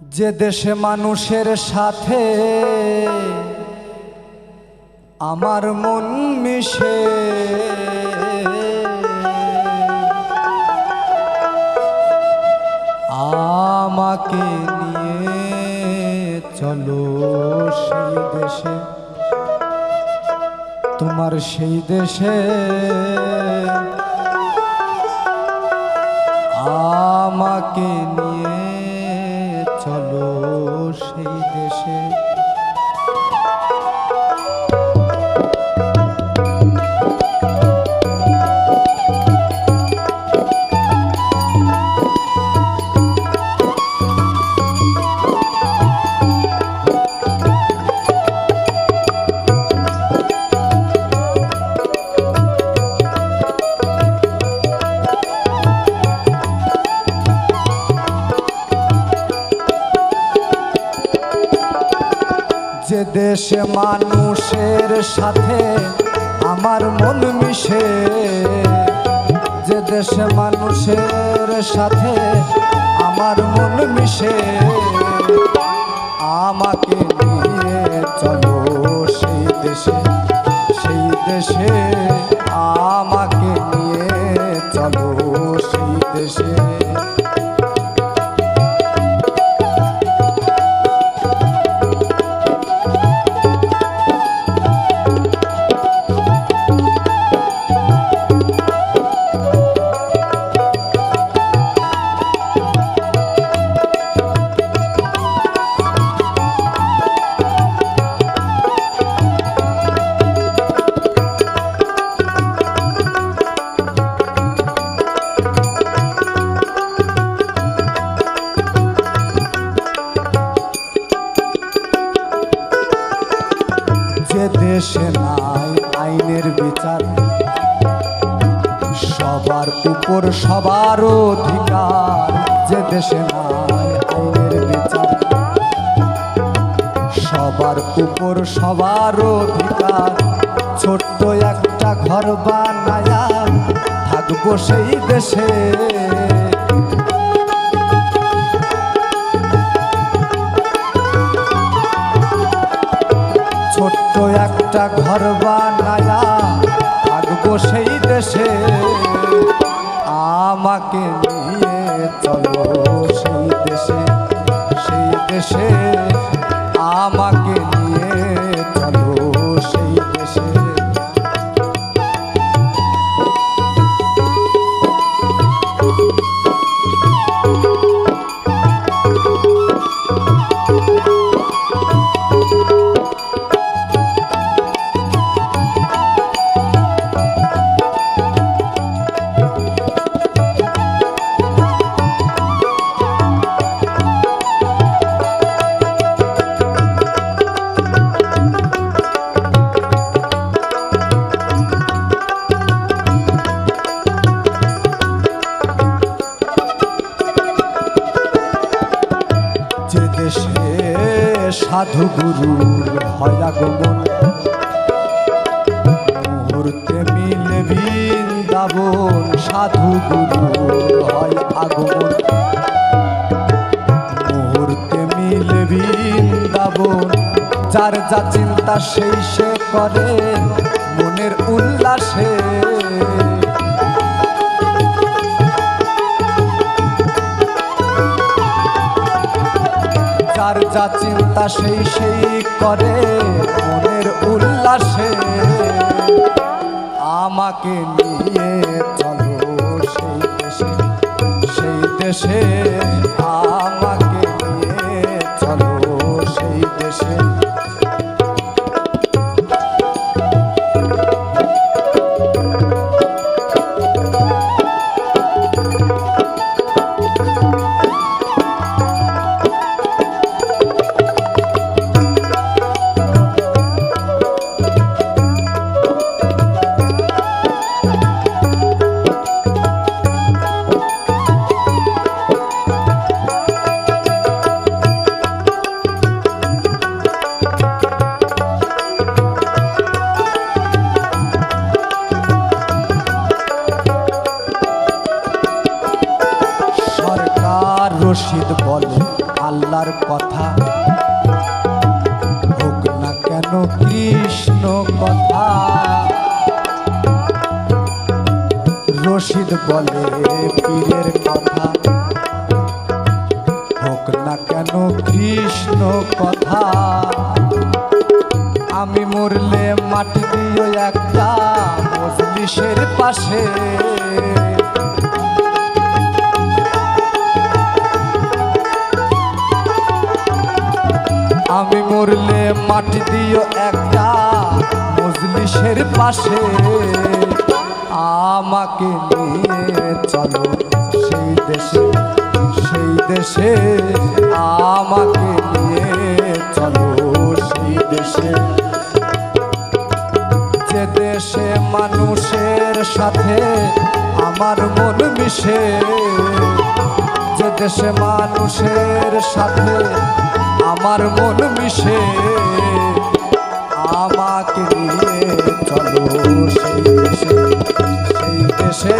যে দেশে মানুষের সাথে আমার মন মিশে। আমাকে নিয়ে চলো সেই দেশে। তোমার সেই দেশে। আমাকে নিয়ে দেশে মানুষের সাথে আমার মন মিশে। যে দেশে মানুষের সাথে আমার মন মিশে। দেশে নাই আইনের বিচার। সবার উপর সবার অধিকার, যে দেশে নাই আইনের বিচার। সবার উপর সবার অধিকার, ছোট্ট একটা ঘর বানায়া থাকব সেই দেশে। ছোট্ট একটা ঘর বানায়া থাকব সেই দেশে। আমাকে নিয়ে চলো সেই দেশে সেই দেশে। সাধু গুরু হয় আগমন মুহূর্তে মিলে বৃন্দাবন, সাধু গুরু হয় আগমন মুহূর্তে মিলে বৃন্দাবন, যার যা চিন্তা সেই সে করে, মনের উল্লাসে। যার যা চিন্তা সেই সেই করে মনের উল্লাসে। আমাকে নিয়ে চলো সেই দেশে সেই দেশে। আমাকে রশিদ বলে, আল্লাহর কথা। হোক না কেন কৃষ্ণ কথা। রশিদ বলে, পীরের কথা। হোক না কেন কৃষ্ণ কথা। আমি মরলে মাটি দিও একটা মজলিসের পাশে আমি মরলে মাটি দিও একটা মজলিসের পাশে। আমাকে নিয়ে চলো সেই দেশে সেই দেশে। আমাকে নিয়ে চলো সেই দেশে। যে দেশে মানুষের সাথে আমার মন মিশে, যে দেশে মানুষের সাথে আমার মন মিশে আমাকে নিয়ে চলো সেই দেশে সেই দেশে।